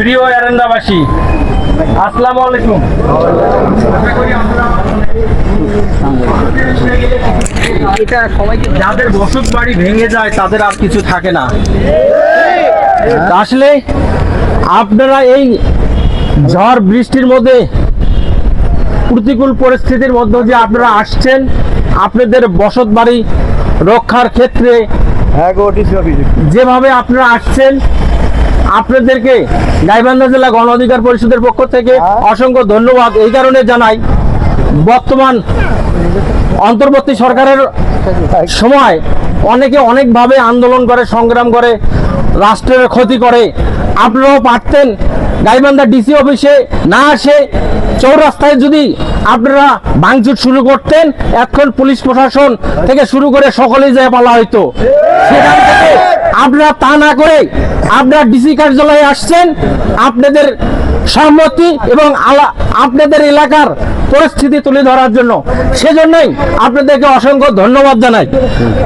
প্রিয় এরেন্দাবাসী আসসালামু আলাইকুম। এটা সবাইকে যাদের বসত বাড়ি ভেঙে যায় তাদের আর কিছু থাকে না। আসলে আপনারা এই ঝড় বৃষ্টির মধ্যে প্রতিকূল পরিস্থিতির মধ্য দিয়ে আপনারা আসছেন আপনাদের বসত বাড়ি রক্ষার ক্ষেত্রে হ্যাঁ যেভাবে আপনারা আসছেন আপনাদেরকে গাইবান্ধা জেলা গণ অধিকার পরিষদের পক্ষ থেকে অসংখ্য ধন্যবাদ। এই কারণে জানাই, বর্তমান অন্তর্বর্তী সরকারের সময় অনেকে অনেকভাবে আন্দোলন করে, সংগ্রাম করে, রাষ্ট্রের ক্ষতি করে। আপনারাও পারতেন গাইবান্ধা ডিসি অফিসে না আসে। চৌরাস্তায় যদি আপনারা ভাঙচুর শুরু করতেন, এখন পুলিশ প্রশাসন থেকে শুরু করে সকলেই যায় পালা হইতো। সেখান থেকে আপনারা তা না করে আপনারা ডিসি কার্যালয়ে আসছেন, আপনাদের সম্মতি এবং আপনাদের এলাকার পরিস্থিতি তুলে ধরার জন্য। সেজন্যই আপনাদেরকে অসংখ্য ধন্যবাদ জানাই।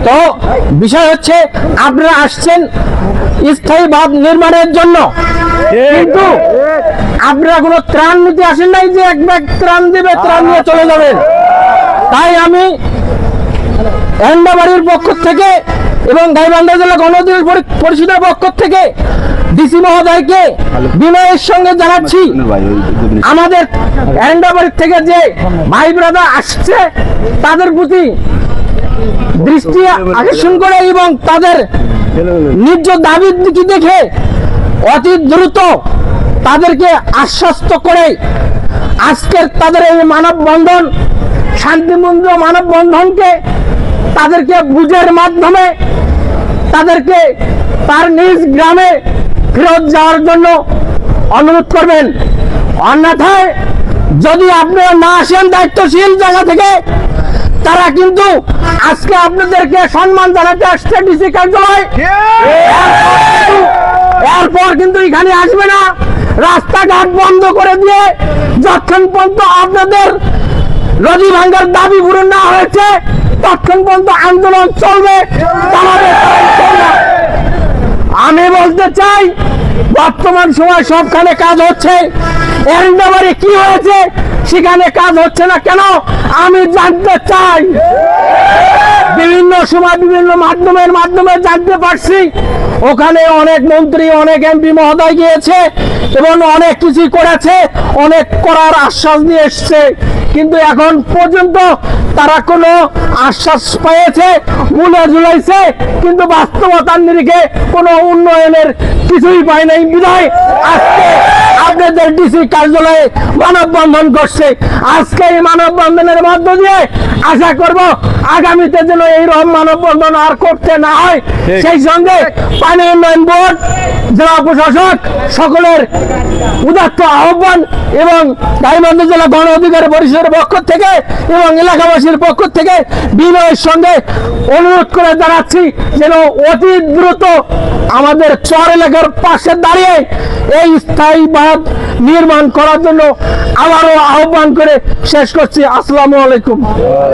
তো বিষয় হচ্ছে, আপনারা আসছেন স্থায়ী বাঁধ নির্মাণের জন্য। কিন্তু আপনারা কোনো ত্রাণ নিতে আসেন নাই যে এক ব্যাগ ত্রাণ দেবে, ত্রাণ নিয়ে চলে যাবেন। তাই আমি এন্ডাবাড়ির পক্ষ থেকে এবং গাইবান্ধা জেলা পরি- পরিষদের পক্ষ থেকে ডিসি মহোদয়কে বিনয়ের সঙ্গে জানাচ্ছি। আমাদের থেকে যে ভাই ব্রাদার আসছে তাদের প্রতি দৃষ্টি আকর্ষণ করে এবং তাদের নিজ দাবির দিকে দেখে অতি দ্রুত তাদেরকে আশ্বস্ত করে আজকের তাদের এই মানববন্ধন শান্তিমন্দ্র মানববন্ধনকে তাদেরকে বুঝের মাধ্যমে তাদেরকে তার নিজ গ্রামে ফেরত যাওয়ার জন্য অনুরোধ করবেন। অন্যথায় যদি আপনারা না আসেন দায়িত্বশীল জায়গা থেকে, তারা কিন্তু আজকে আপনাদেরকে সম্মান জানাতে আসছে ডিসি কার্যালয়। এরপর কিন্তু এখানে আসবে না। রাস্তাঘাট বন্ধ করে দিয়ে যতক্ষণ পর্যন্ত আপনাদের নদী ভাঙ্গার দাবি পূরণ না হয়েছে, ততক্ষণ পর্যন্ত আন্দোলন চলবে। আমি বলতে চাই, বর্তমান সময় সবখানে কাজ হচ্ছে। এরন্ডাবারে কি হয়েছে, সেখানে কাজ হচ্ছে না কেন? আমি জানতে চাই। বিভিন্ন সময় বিভিন্ন মাধ্যমের মাধ্যমে জানতে পারছি। ওখানে অনেক মন্ত্রী, অনেক এমপি মহোদয় গিয়েছে এবং অনেক কিছুই করেছে, অনেক করার আশ্বাস নিয়ে এসছে। কিন্তু এখন পর্যন্ত তারা কোনো আশ্বাস পেয়েছে মূলে ঝুলাইছে, কিন্তু বাস্তবতার নিরিখে কোনো উন্নয়নের কিছুই পায় নাই। বিধায় আজকে আপনাদের ডিসি কার্যালয়ে মানববন্ধন করছে। আজকে এই মানববন্ধনের মধ্য দিয়ে আশা করব আগামীতে যেন এইরকম মানববন্ধন আর করতে না হয়। সেই সঙ্গে পানি উন্নয়ন বোর্ড জেলা প্রশাসক সকলের উদাত্ত আহ্বান এবং গাইবান্ধ জেলা গণ অধিকার পরিষদের পক্ষ থেকে এবং এলাকাবাসীর পক্ষ থেকে বিনয়ের সঙ্গে অনুরোধ করে দাঁড়াচ্ছি যেন অতি দ্রুত আমাদের চর এলাকার পাশে দাঁড়িয়ে এই স্থায়ী বাঁধ নির্মাণ করার জন্য আবারও আহ্বান করে শেষ করছি। আসসালামু আলাইকুম।